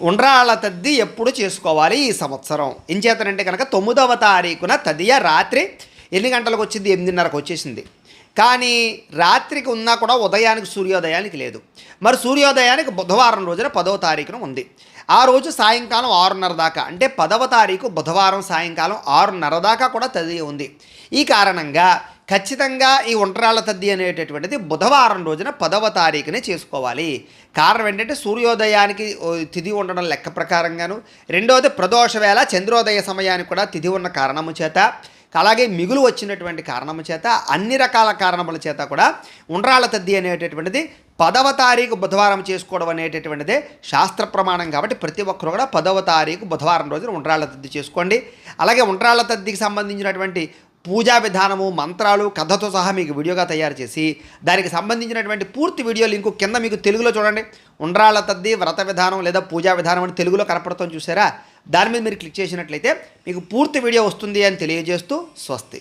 ఉండ్రాళ్ళ తద్ది ఎప్పుడు చేసుకోవాలి ఈ సంవత్సరం? ఏం చేతనంటే కనుక తొమ్మిదవ తారీఖున తదియ రాత్రి ఎన్ని గంటలకు వచ్చింది? ఎనిమిదిన్నరకు వచ్చేసింది. కానీ రాత్రికి ఉన్నా కూడా ఉదయానికి సూర్యోదయానికి లేదు. మరి సూర్యోదయానికి బుధవారం రోజున పదవ తారీఖున ఉంది. ఆ రోజు సాయంకాలం ఆరున్నర దాకా అంటే పదవ తారీఖు బుధవారం సాయంకాలం ఆరున్నర దాకా కూడా తది ఉంది. ఈ కారణంగా ఖచ్చితంగా ఈ ఒంటరాళ్ళ తద్ది అనేటటువంటిది బుధవారం రోజున పదవ తారీఖునే చేసుకోవాలి. కారణం ఏంటంటే సూర్యోదయానికి తిథి ఉండడం లెక్క ప్రకారంగాను. రెండవది ప్రదోష వేళ చంద్రోదయ సమయానికి కూడా తిథి ఉన్న కారణము చేత అలాగే మిగులు వచ్చినటువంటి కారణము చేత అన్ని రకాల కారణముల చేత కూడా ఉండ్రాళ్ళ తద్ది అనేటటువంటిది పదవ తారీఖు బుధవారం చేసుకోవడం అనేటటువంటిదే శాస్త్ర ప్రమాణం కాబట్టి ప్రతి ఒక్కరు కూడా పదవ తారీఖు బుధవారం రోజున ఉండ్రాళ్ళ తద్ది చేసుకోండి. అలాగే ఉండ్రాళ్ళ తద్దికి సంబంధించినటువంటి పూజా విధానము మంత్రాలు కథతో సహా మీకు వీడియోగా తయారు చేసి దానికి సంబంధించినటువంటి పూర్తి వీడియో లింకు కింద మీకు తెలుగులో చూడండి. ఉండ్రాళ్ళ తద్ది వ్రత విధానం లేదా పూజా విధానం అని తెలుగులో కనపడతాం చూసారా? దాని మీద మీరు క్లిక్ చేసినట్లయితే మీకు పూర్తి వీడియో వస్తుంది అని తెలియజేస్తూ స్వస్తి.